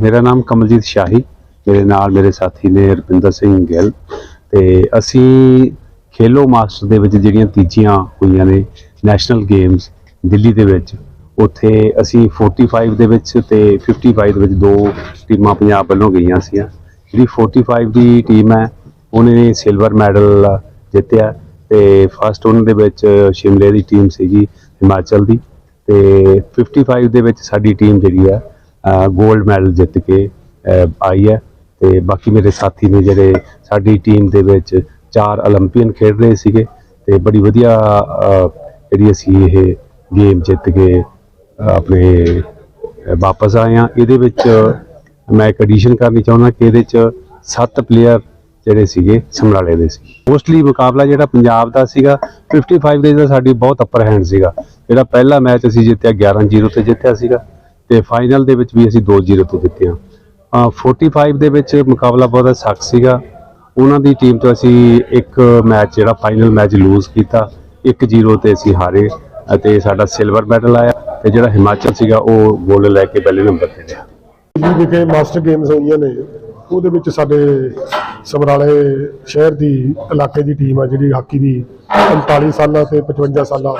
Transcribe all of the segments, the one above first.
ਮੇਰਾ ਨਾਮ ਕਮਲਜੀਤ ਸ਼ਾਹੀ, ਮੇਰੇ ਨਾਲ ਮੇਰੇ ਸਾਥੀ ਨੇ ਰਵਿੰਦਰ ਸਿੰਘ ਗਿੱਲ ਤੇ ਅਸੀਂ ਖੇਲੋ ਮਾਸਟਰ ਦੇ ਵਿੱਚ ਜਿਹੜੀਆਂ ਤੀਜੀਆਂ ਹੋਈਆਂ ਨੇ ਨੈਸ਼ਨਲ ਗੇਮਸ ਦਿੱਲੀ ਦੇ ਵਿੱਚ, ਉੱਥੇ ਅਸੀਂ 45 ਦੇ ਵਿੱਚ ਤੇ 55 ਦੇ ਵਿੱਚ ਦੋ ਟੀਮਾਂ ਪੰਜਾਬ ਵੱਲੋਂ ਗਈਆਂ ਸੀ ਜਿਹੜੀ 45 ਦੀ ਟੀਮ ਹੈ, ਉਹਨੇ ਸਿਲਵਰ ਮੈਡਲ ਜਿੱਤਿਆ ਤੇ ਫਸਟ ਉਹਨਾਂ ਦੇ ਵਿੱਚ ਸ਼ਿਮਲੇ ਦੀ ਟੀਮ ਸੀਗੀ, ਹਿਮਾਚਲ ਦੀ ਤੇ 55 ਦੇ ਵਿੱਚ ਸਾਡੀ ਟੀਮ ਜਿਹੜੀ ਆ ਗੋਲਡ ਮੈਡਲ ਜਿੱਤ ਕੇ ਆਈ ਹੈ। ਤੇ ਬਾਕੀ ਮੇਰੇ ਸਾਥੀ ਨੇ ਜਿਹੜੇ ਸਾਡੀ ਟੀਮ ਦੇ ਵਿੱਚ ਚਾਰ 올림픽ਨ ਖੇਡ ਰਹੇ ਸੀਗੇ ਤੇ ਬੜੀ ਵਧੀਆ ਜਿਹੜੀ ਅਸੀਂ ਇਹ ਗੇਮ ਜਿੱਤ ਕੇ ਆਪਣੇ ਵਾਪਸ ਆਏ ਆ ਇਹਦੇ ਵਿੱਚ ਮੈਂ ਇੱਕ ਐਡੀਸ਼ਨ ਕਰਨੀ ਚਾਹੁੰਦਾ ਕਿ ਇਹਦੇ ਚ ਸੱਤ ਪਲੇਅਰ ਜਿਹੜੇ ਸੀਗੇ ਸਮਰਾਲੇ ਦੇ ਸੀ। ਮੋਸਟਲੀ ਮੁਕਾਬਲਾ ਜਿਹੜਾ ਪੰਜਾਬ ਦਾ ਸੀਗਾ 55 ਡੇਜ਼ ਦਾ ਸਾਡੀ ਬਹੁਤ ਅਪਰ ਹੈਂਡ ਸੀਗਾ। ਜਿਹੜਾ ਪਹਿਲਾ ਮੈਚ ਅਸੀਂ ਜਿੱਤਿਆ 11-0 ਤੇ ਜਿੱਤਿਆ ਸੀਗਾ। ਤੇ ਫਾਈਨਲ ਦੇ ਵਿੱਚ ਵੀ ਅਸੀਂ 2-0 ਤੇ ਜਿੱਤੇ ਹਾਂ। ਅਹ 45 ਦੇ ਵਿੱਚ ਮੁਕਾਬਲਾ ਬਹੁਤ ਸਖਤ ਸੀਗਾ। ਉਹਨਾਂ ਦੀ ਟੀਮ ਤੋਂ ਅਸੀਂ ਇੱਕ ਮੈਚ ਜਿਹੜਾ ਫਾਈਨਲ ਮੈਚ ਲੂਜ਼ ਕੀਤਾ। 1-0 ਤੇ ਅਸੀਂ ਹਾਰੇ ਅਤੇ ਸਾਡਾ ਸਿਲਵਰ ਮੈਡਲ ਆਇਆ ਤੇ ਜਿਹੜਾ ਹਿਮਾਚਲ ਸੀਗਾ, ਉਹ ਗੋਲਡ ਲੈ ਕੇ ਪਹਿਲੇ ਨੰਬਰ ਤੇ ਰਿਹਾ ਦਿੱਲੀ ਵਿਖੇ ਮਾਸਟਰ ਗੇਮਸ ਹੋਈਆਂ ਨੇ, ਉਹਦੇ ਵਿੱਚ ਸਾਡੇ ਸਮਰਾਲੇ ਸ਼ਹਿਰ ਦੀ ਇਲਾਕੇ ਦੀ ਟੀਮ ਆ, ਜਿਹੜੀ ਹਾਕੀ ਦੀ 45 ਸਾਲਾਂ ਤੇ 55 ਸਾਲਾਂ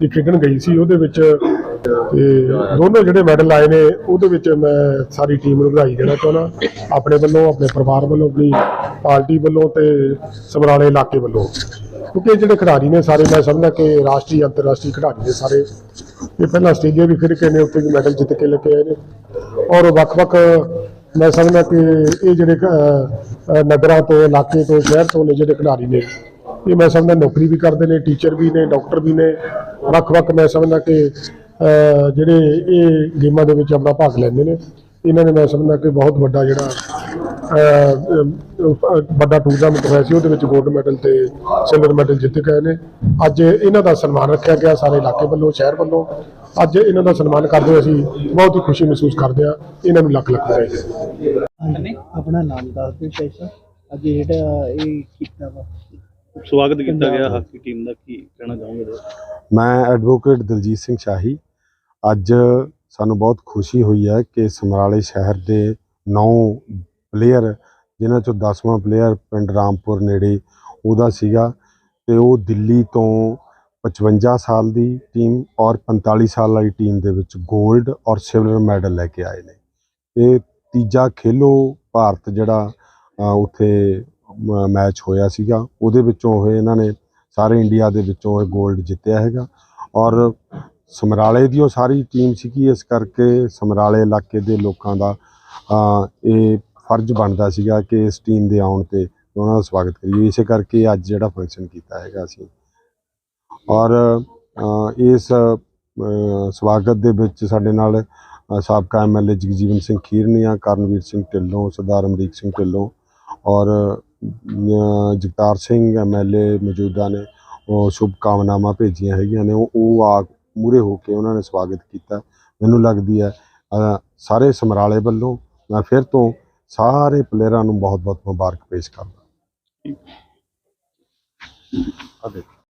ਦੀ ਖੇਡਣ ਗਈ ਸੀ। ਉਹਦੇ ਵਿੱਚ ਤੇ ਦੋਨੋਂ ਜਿਹੜੇ ਮੈਡਲ ਆਏ ਨੇ, ਉਹਦੇ ਵਿੱਚ ਮੈਂ ਸਾਰੀ ਟੀਮ ਨੂੰ ਵਧਾਈ ਦੇਣਾ ਚਾਹੁੰਦਾ। ਆਪਣੇ ਵੱਲੋਂ, ਆਪਣੇ ਪਰਿਵਾਰ ਵੱਲੋਂ, ਆਪਣੀ ਪਾਰਟੀ ਵੱਲੋਂ ਤੇ ਸਮਰਾਲੇ ਇਲਾਕੇ ਵੱਲੋਂ। ਕਿਉਂਕਿ ਇਹ ਜਿਹੜੇ ਖਿਡਾਰੀ ਨੇ ਸਾਰੇ, ਮੈਂ ਸਮਝਦਾ ਕਿ ਰਾਸ਼ਟਰੀ, ਅੰਤਰਰਾਸ਼ਟਰੀ ਖਿਡਾਰੀ ਨੇ ਸਾਰੇ। ਇਹ ਪਹਿਲਾਂ ਆਸਟ੍ਰੇਲੀਆ ਵੀ ਖੇਡ ਕੇ ਨੇ, ਉੱਥੇ ਵੀ ਮੈਡਲ ਜਿੱਤ ਕੇ ਲੈ ਕੇ ਆਏ ਨੇ। ਔਰ ਵੱਖ-ਵੱਖ, ਮੈਂ ਸਮਝਦਾ ਕਿ ਇਹ ਜਿਹੜੇ ਨਗਰਾਂ ਤੋਂ, ਇਲਾਕੇ ਤੋਂ, ਸ਼ਹਿਰ ਤੋਂ ਨੇ ਜਿਹੜੇ ਖਿਡਾਰੀ ਨੇ, ਇਹ ਮੈਂ ਸਮਝਦਾ ਨੌਕਰੀ ਵੀ ਕਰਦੇ ਨੇ, ਟੀਚਰ ਵੀ ਨੇ, ਡਾਕਟਰ ਵੀ ਨੇ। ਵੱਖ-ਵੱਖ ਮੈਂ ਸਮਝਦਾ ਕਿ ਜਿਹੜੇ ਇਹ ਗੇਮਾਂ ਦੇ ਵਿੱਚ ਆਪਣਾ ਭਾਗ ਲੈਂਦੇ ਨੇ ਇਹਨਾਂ ਨੇ ਮੈਂ ਸਮਝਦਾ ਕਿ ਬਹੁਤ ਵੱਡਾ ਜਿਹੜਾ ਵੱਡਾ ਟੂਰਨਾਮੈਂਟ ਹੋਇਆ ਸੀ ਉਹਦੇ ਵਿੱਚ 골ਡ ਮੈਡਲ ਤੇ ਸਿਲਵਰ ਮੈਡਲ ਜਿੱਤ ਕੇ ਆਏ ਨੇ। ਅੱਜ ਇਹਨਾਂ ਦਾ ਸਨਮਾਨ ਰੱਖਿਆ ਗਿਆ ਸਾਰੇ ਇਲਾਕੇ ਵੱਲੋਂ ਸ਼ਹਿਰ ਵੱਲੋਂ। ਅੱਜ ਇਹਨਾਂ ਦਾ ਸਨਮਾਨ ਕਰਦੇ ਹੋਏ ਅਸੀਂ ਬਹੁਤ ਹੀ ਖੁਸ਼ੀ ਮਹਿਸੂਸ ਕਰਦੇ ਹਾਂ ਇਹਨਾਂ ਨੂੰ ਲੱਖ ਲੱਖ ਵਧਾਈ ਆਪਣਾ ਨਾਮ ਦੱਸ ਦਿਓ ਅੱਜ ਜਿਹੜਾ ਇਹ ਕੀਤਾ ਵਾ। ਸਵਾਗਤ ਕੀਤਾ ਗਿਆ ਹਾਕੀ ਟੀਮ ਦਾ ਕੀ ਕਹਿਣਾ ਚਾਹੋਗੇ? ਮੈਂ ਐਡਵੋਕੇਟ ਦਲਜੀਤ ਸਿੰਘ ਸ਼ਾਹੀ ਅੱਜ ਸਾਨੂੰ ਬਹੁਤ ਖੁਸ਼ੀ ਹੋਈ ਹੈ ਕਿ ਸਮਰਾਲੇ ਸ਼ਹਿਰ ਦੇ 9 ਪਲੇਅਰ ਜਿਨ੍ਹਾਂ ਚੋਂ 10ਵਾਂ ਪਲੇਅਰ ਪਿੰਡ ਰਾਮਪੁਰ ਨੇੜੇ ਉਹਦਾ ਸੀਗਾ ਤੇ ਉਹ ਦਿੱਲੀ ਤੋਂ 55 ਸਾਲ ਦੀ ਟੀਮ ਔਰ 45 ਸਾਲ ਵਾਲੀ ਟੀਮ ਦੇ ਵਿੱਚ 골ਡ ਔਰ ਸਿਲਵਰ ਮੈਡਲ ਲੈ ਕੇ ਆਏ ਨੇ। ਇਹ ਤੀਜਾ ਖੇਲੋ ਭਾਰਤ ਜਿਹੜਾ ਉੱਥੇ ਮੈਚ ਹੋਇਆ ਸੀਗਾ। ਉਹਦੇ ਵਿੱਚੋਂ ਇਹ ਇਹਨਾਂ ਨੇ ਸਾਰੇ ਇੰਡੀਆ ਦੇ ਵਿੱਚੋਂ ਇਹ 골ਡ ਜਿੱਤਿਆ ਹੈਗਾ। ਔਰ ਸਮਰਾਲੇ ਦੀ ਉਹ ਸਾਰੀ ਟੀਮ ਸੀਗੀ ਇਸ ਕਰਕੇ ਸਮਰਾਲੇ ਇਲਾਕੇ ਦੇ ਲੋਕਾਂ ਦਾ ਇਹ ਫਰਜ਼ ਬਣਦਾ ਸੀਗਾ ਕਿ ਇਸ ਟੀਮ ਦੇ ਆਉਣ ਤੇ ਉਹਨਾਂ ਦਾ ਸਵਾਗਤ ਕਰੀਏ। ਇਸੇ ਕਰਕੇ ਅੱਜ ਜਿਹੜਾ ਫੰਕਸ਼ਨ ਕੀਤਾ ਹੈਗਾ ਅਸੀਂ ਔਰ ਇਸ ਸਵਾਗਤ ਦੇ ਵਿੱਚ ਸਾਡੇ ਨਾਲ ਅ, ਸਾਬਕਾ ਐਮਐਲਏ ਜਗਜੀਵਨ ਸਿੰਘ ਖੀਰਨੀਆ ਕਰਨਵੀਰ ਸਿੰਘ ਢਿੱਲੋਂ ਸਰਦਾਰ ਅਮਰੀਕ ਸਿੰਘ ਢਿੱਲੋਂ ਔਰ ਜਗਤਾਰ ਸਿੰਘ ਐਮਐਲਏ ਮੌਜੂਦਾ ਨੇ ਉਹ ਸ਼ੁਭ ਕਾਮਨਾਵਾਂ ਭੇਜੀਆਂ ਹੈਗੀਆਂ ਨੇ। ਉਹ ਆ ਮੂਰੇ ਹੋ ਕੇ ਉਹਨਾਂ ਨੇ ਸਵਾਗਤ ਕੀਤਾ। ਮੈਨੂੰ ਲੱਗਦੀ ਹੈ ਸਾਰੇ ਸਮਰਾਲੇ ਵੱਲੋਂ ਮੈਂ ਫਿਰ ਤੋਂ ਸਾਰੇ ਪਲੇਅਰਾਂ ਨੂੰ ਬਹੁਤ ਬਹੁਤ ਮੁਬਾਰਕ ਪੇਸ਼ ਕਰਦਾ ਆ ਦੇਖੋ।